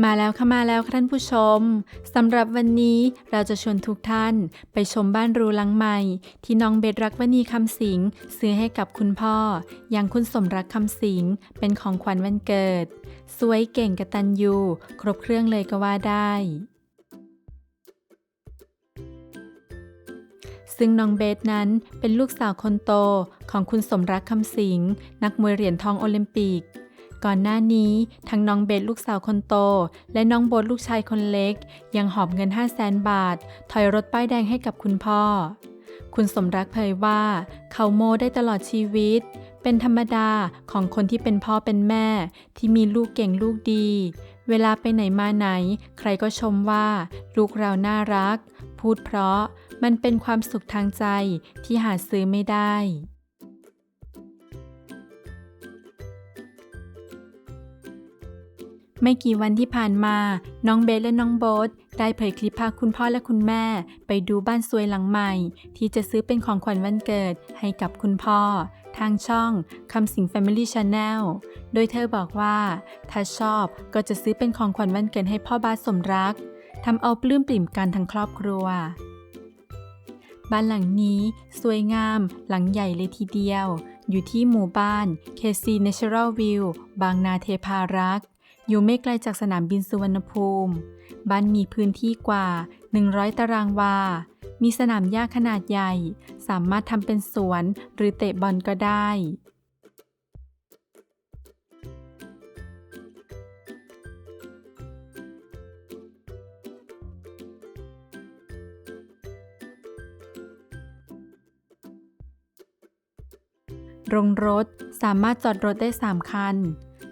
มาแล้วค่ะมาแล้วค่ะท่านผู้ชมสำหรับวันนี้เราจะชวนทุกท่านไปชมบ้านรูหลังใหม่ ที่น้องเบสรักวณีคำสิงซื้อให้กับคุณพ่อ อย่างคุณสมรักคำสิงเป็นของขวัญวันเกิด สวยเก่งกระตันยูครบเครื่องเลยก็ว่าได้ ซึ่งน้องเบสนั้นเป็นลูกสาวคนโตของคุณสมรักคำสิงนักมวยเหรียญทองโอลิมปิก ก่อนหน้านี้ทั้งน้องเบสลูกสาวคนโต และน้องโบทลูกชายคนเล็ก ยังหอบเงิน 5 0 0แสนบาท ถอยรถป้ายแดงให้กับคุณพ่อ คุณสมรักเผยว่า เขาโมได้ตลอดชีวิต เป็นธรรมดาของคนที่เป็นพ่อเป็นแม่ ที่มีลูกเก่งลูกดี เวลาไปไหนมาไหน ใครก็ชมว่า ลูกเราน่ารัก พูดเพราะมันเป็นความสุขทางใจที่หาซื้อไม่ได้ ไม่กี่วันที่ผ่านมา น้องเบสและน้องโบ๊ทได้เผยคลิปพาคุณพ่อและคุณแม่ ไปดูบ้านสวยหลังใหม่ ที่จะซื้อเป็นของขวัญวันเกิดให้กับคุณพ่อ ทางช่องคำสิง Family Channel โดยเธอบอกว่า ถ้าชอบก็จะซื้อเป็นของขวัญวันเกิดให้พ่อบาสสมรักทำเอาปลื้มปริ่มกันทั้งครอบครัวบ้านหลังนี้สวยงาม หลังใหญ่เลยทีเดียว อยู่ที่หมู่บ้าน KC Natural View บางนาเทพารักษ์ อยู่ไม่ไกลจากสนามบินสุวรรณภูมิ บ้านมีพื้นที่กว่า 100 ตารางวา มีสนามหญ้าขนาดใหญ่ สามารถทำเป็นสวนหรือเตะบอลก็ได้ โรงรถสามารถจอดรถได้ 3 คัน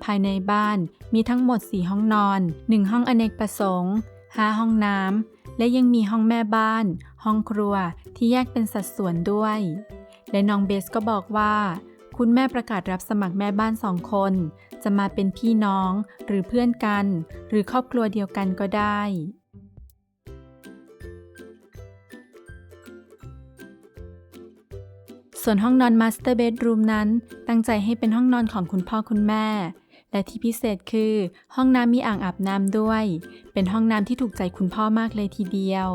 ภายในบ้าน มีทั้งหมด 4 ห้องนอน 1 ห้องอเนกประสงค์ 5 ห้องน้ำ และยังมีห้องแม่บ้าน ห้องครัวที่แยกเป็นสัดส่วนด้วย และน้องเบสก็บอกว่า คุณแม่ประกาศรับสมัครแม่บ้านสองคน จะมาเป็นพี่น้องหรือเพื่อนกัน หรือครอบครัวเดียวกันก็ได้ส่วนห้องนอนมาสเตอร์เบดรูมนั้น ตั้งใจให้เป็นห้องนอนของคุณพ่อคุณแม่ และที่พิเศษคือ ห้องน้ำมีอ่างอาบน้ำด้วย เป็นห้องน้ำที่ถูกใจคุณพ่อมากเลยทีเดียว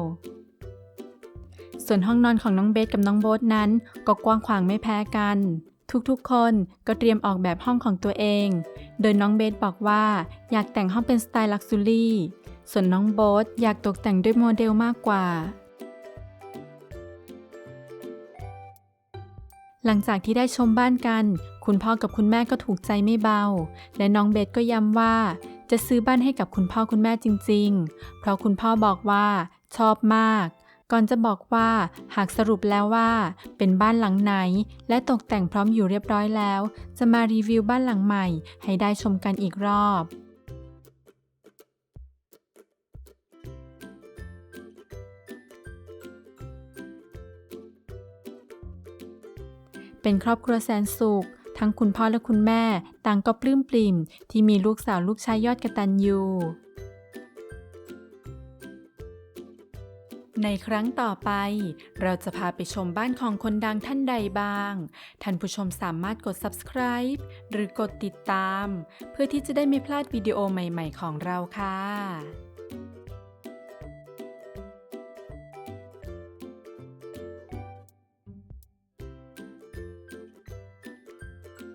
ส่วนห้องนอนของน้องเบสกับน้องโบ๊ทนั้น ก็กว้างขวางไม่แพ้กัน ทุกๆ คนก็เตรียมออกแบบห้องของตัวเอง โดยน้องเบสบอกว่าอยากแต่งห้องเป็นสไตล์ลักซ์ซูรี่ ส่วนน้องโบ๊ทอยากตกแต่งด้วยโมเดลมากกว่า หลังจากที่ได้ชมบ้านกัน คุณพ่อกับคุณแม่ก็ถูกใจไม่เบา และน้องเบสก็ย้ำว่า จะซื้อบ้านให้กับคุณพ่อคุณแม่จริง ๆ เพราะคุณพ่อบอกว่าชอบมาก ก่อนจะบอกว่าหากสรุปแล้วว่า เป็นบ้านหลังไหน และตกแต่งพร้อมอยู่เรียบร้อยแล้ว จะมารีวิวบ้านหลังใหม่ ให้ได้ชมกันอีกรอบ เป็นครอบครัวแสนสุข ทั้งคุณพ่อและคุณแม่ ต่างก็ปลื้มปริ่ม ที่มีลูกสาวลูกชายยอดกระตันยูในครั้งต่อไป เราจะพาไปชมบ้านของคนดังท่านใดบ้าง ท่านผู้ชมสามารถกด subscribe หรือกดติดตาม เพื่อที่จะได้ไม่พลาดวิดีโอใหม่ ๆ ของเราค่ะ